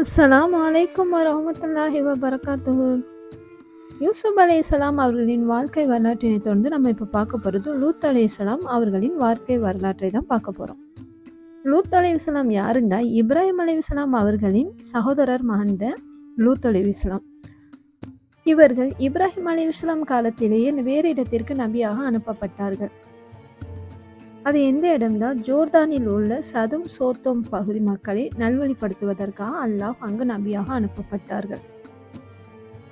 அஸ்லாம் வலைக்கம் வரமத்துல்லாஹி வபரகாத்துஹு. யூசுப் அலி இஸ்லாம் அவர்களின் வாழ்க்கை வரலாற்றினை தொடர்ந்து நம்ம இப்போ பார்க்க போகிறது லூத் அலைஹிஸ்ஸலாம் அவர்களின் வாழ்க்கை வரலாற்றை தான் பார்க்க போகிறோம் லூத் இஸ்லாம் யாருங்க? இப்ராஹிம் அலைஹிஸ்ஸலாம் அவர்களின் சகோதரர் மகந்த லூத் அலைஹிஸ்ஸலாம். இவர்கள் இப்ராஹிம் அலி இஸ்லாம் காலத்திலேயே வேறு இடத்திற்கு நபியாக அனுப்பப்பட்டார்கள். அது எந்த இடம்னா ஜோர்தானில் உள்ள சதும் சோத்தோம் பகுதி மக்களை நல்வழிப்படுத்துவதற்காக அல்லாஹ் அங்கு நபியாக அனுப்பப்பட்டார்கள்.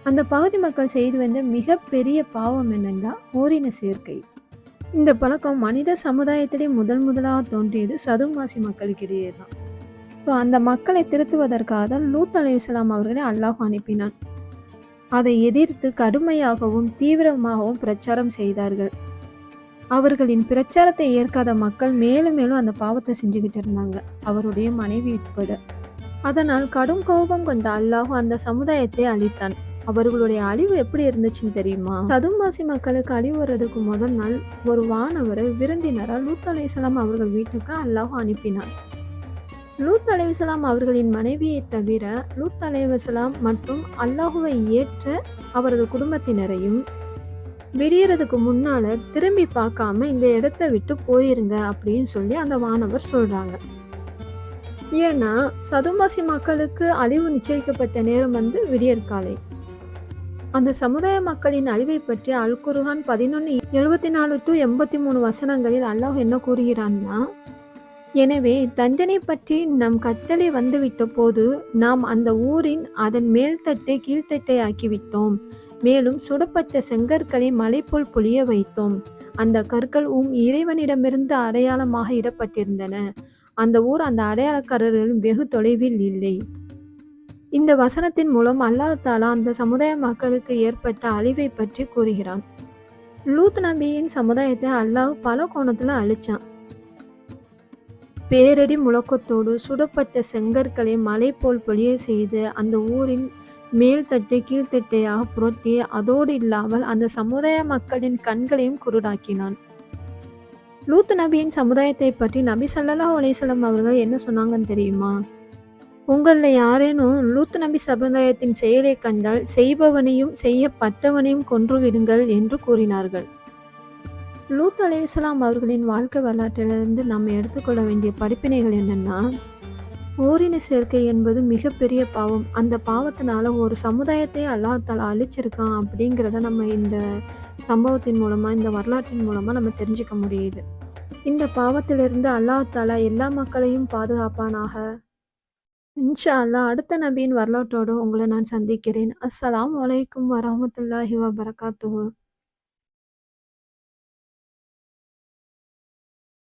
அந்த பகுதி மக்கள் செய்து வந்த மிகப்பெரிய பாவம் என்னென்னா ஓரின சேர்க்கை. இந்த பழக்கம் மனித சமுதாயத்திலே முதல் முதலாக தோன்றியது சதும்வாசி மக்களுக்கிடையே தான் ஸோ அந்த மக்களை திருத்துவதற்காக தான் லூத் அலையுஸ்லாம் அவர்களை அல்லாஹ் அனுப்பினான். அதை எதிர்த்து கடுமையாகவும் தீவிரமாகவும் பிரச்சாரம் செய்தார்கள். அவர்களின் பிரச்சாரத்தை ஏற்காத மக்கள் மேலும் மேலும் அந்த பாவத்தை செஞ்சுக்கிட்டு இருந்தாங்க. அவருடைய மனைவி உட்பட. அதனால் கடும் கோபம் கொண்ட அல்லாஹ் அந்த சமுதாயத்தை அழித்தான். அவர்களுடைய அழிவு எப்படி இருந்துச்சுன்னு தெரியுமா? சதுமாசி மக்களுக்கு அழிவு வர்றதுக்கு முதல் நாள் ஒரு வானவரை விருந்தினரால் லூத் அலைசலாம் அவர்கள் வீட்டுக்கு அல்லாஹ் அனுப்பினார். லூத் அலைவசலாம் அவர்களின் மனைவியை தவிர லூத் அலைவசலாம் மற்றும் அல்லாஹுவை ஏற்ற அவரது குடும்பத்தினரையும் விடியறதுக்கு முன்னால திரும்பி பார்க்காம இந்த இடத்த விட்டு போயிருங்க அப்படின்னு சொல்லி அந்த மாணவர் சொல்றாங்க. ஏன்னா சதும்பாசி மக்களுக்கு அழிவு நிச்சயிக்கப்பட்ட நேரம் வந்து விடியற்காலை அந்த சமுதாய மக்களின் அழிவை பற்றி அல் குருஹான் பதினொன்று எழுபத்தி நாலு டு எண்பத்தி மூணு வசனங்களில் அல்லாஹ் என்ன கூறுகிறான்னா எனவே தண்டனை பற்றி நம் கட்டளை வந்துவிட்ட போது நாம் அந்த ஊரின் அதன் மேல்தட்டை கீழ்த்தட்டை ஆக்கிவிட்டோம். மேலும் சுடப்பட்ட செங்கற்களை மலை போல் பொழிய வைத்தோம். அந்த கற்கள் உம் இறைவனிடமிருந்து அடையாளமாக இடப்பட்டிருந்தன. அந்த ஊர் அந்த அடையாளக்காரர்களும் வெகு தொலைவில் இல்லை. இந்த வசனத்தின் மூலம் அல்லாஹ் தாலா அந்த சமுதாய மக்களுக்கு ஏற்பட்ட அழிவை பற்றி கூறுகிறான். லூத் நபியின் சமுதாயத்தை அல்லாஹ் பல கோணத்துல அழிச்சான். பேரடி முழக்கத்தோடு சுடப்பட்ட செங்கற்களை மலை போல் பொழிய செய்து அந்த ஊரின் மேல்தட்டை கீழ்த்தட்டையாக புரட்டி அதோடு இல்லாமல் அந்த சமுதாய மக்களின் கண்களையும் குருடாக்கினான். லூத் நபியின் சமுதாயத்தை பற்றி நபி சல்லல்லாஹ் அலையம் அவர்கள் என்ன சொன்னாங்கன்னு தெரியுமா? உங்களில் யாரேனும் லூத் நபி சமுதாயத்தின் செயலை கண்டால் செய்பவனையும் செய்யப்பட்டவனையும் கொன்று விடுங்கள் என்று கூறினார்கள். லூத் அலையாம் அவர்களின் வாழ்க்கை வரலாற்றிலிருந்து நம்ம எடுத்துக்கொள்ள வேண்டிய படிப்பினைகள் என்னென்னா ஓரின சேர்க்கை என்பது மிகப்பெரிய பாவம். அந்த பாவத்தினால ஒரு சமுதாயத்தை அல்லாஹால அழிச்சிருக்கான் அப்படிங்கிறத நம்ம இந்த சம்பவத்தின் மூலமாக இந்த வரலாற்றின் மூலமாக நம்ம தெரிஞ்சுக்க முடியுது. இந்த பாவத்திலிருந்து அல்லாஹாலா எல்லா மக்களையும் பாதுகாப்பானாக? இன்ஷா அல்லா அடுத்த நபியின் வரலாற்றோடு உங்களை நான் சந்திக்கிறேன். அஸ்ஸலாம் வலைக்கும் வரமத்துல்லாஹி வபரகாத்துஹு.